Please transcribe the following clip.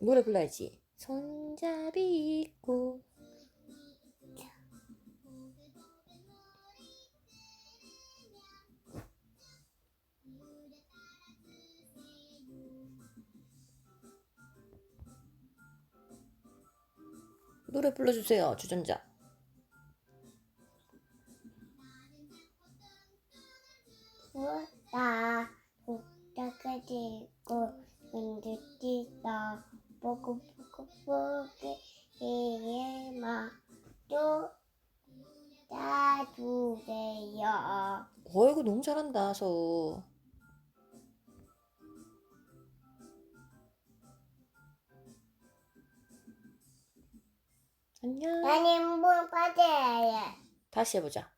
노래 불러야지. 손잡이 있고. 노래 불러주세요, 주전자. 보다 복다가 되고 눈도 띄다 보고 보고 보게 해마 또 따주세요. 어이구, 너무 잘한다, 서. 안녕. 나는 뭐 받아야 해. 다시 해보자.